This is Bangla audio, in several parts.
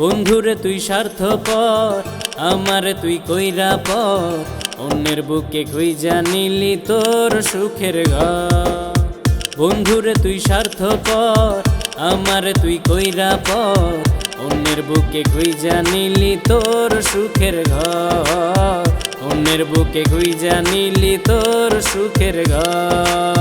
বন্ধুরে তুই স্বার্থপর, আমারে তুই কইরা পর, অন্যের বুকে কই জানিলি তোর সুখের ঘর। বন্ধুরে তুই স্বার্থপর, আমারে তুই কইরা পর, অন্যের বুকে কই জানিলি তোর সুখের ঘর। অন্যের বুকে কই জানিলি তোর সুখের ঘর।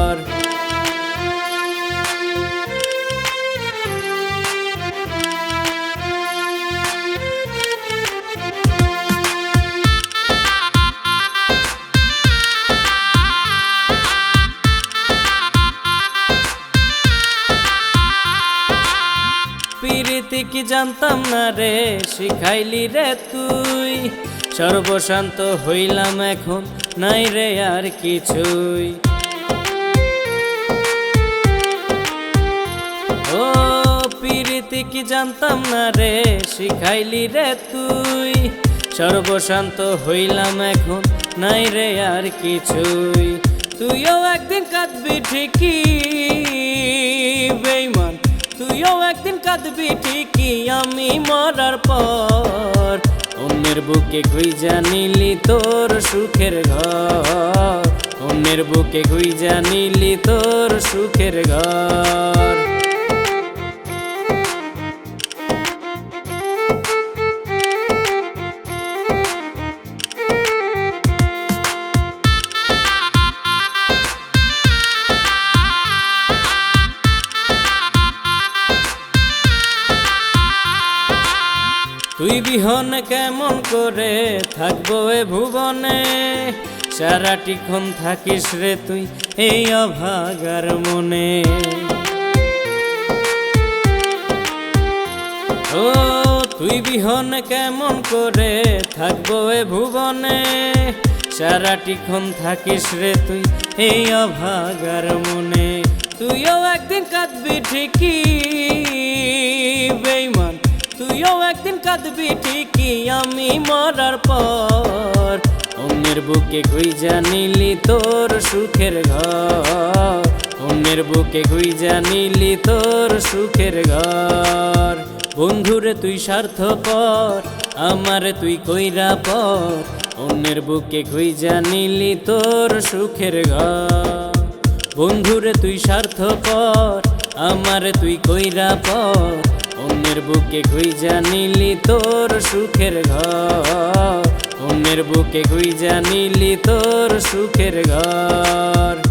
পিরিতি কি জানতাম না রে? শিখাইলি রে তুই। সর্বশান্ত হইলাম এখন, নাই রে আর কিছুই। ও পিরিতি কি জানতাম না রে? শিখাইলি রে তুই। সর্বশান্ত হইলাম এখন, নাই রে আর কিছুই। তুইও একদিন কাঁদবি ঠিকই। কাঁদবি ঠিকই আমি মরার পর? অন্যের বুকে খুই জানিলি তোর সুখের ঘর। অন্যের বুকে খুই জানিলি তোর সুখের ঘর। তুই বিহন কেমন করে থাকব এ ভুবনে? সারাটিক্ষণ থাকিস রে তুই এই অভাগার মনে। ও, তুই বিহন কেমন করে থাকব এ ভুবনে? সারাটিক্ষণ থাকিস রে তুই এই অভাগার মনে। তুইও একদিন কাঁদবি ঠিকই কাঁদবি ঠিকই, আমি মরার পর। অন্যের বুকে কই জানিলি তোর সুখের ঘর। অন্যের বুকে কই জানিলি তোর সুখের ঘর। বন্ধুরে তুই স্বার্থপর, আমারে তুই কইরা পর। অন্যের বুকে কই জানিলি তোর সুখের ঘর। বন্ধুরে তুই স্বার্থপর, আমারে তুই কইরা পর। অন্যের বুকে খুঁজা নিলি তোর সুখের ঘর। অন্যের বুকে খুঁজা নিলি তোর সুখের ঘর।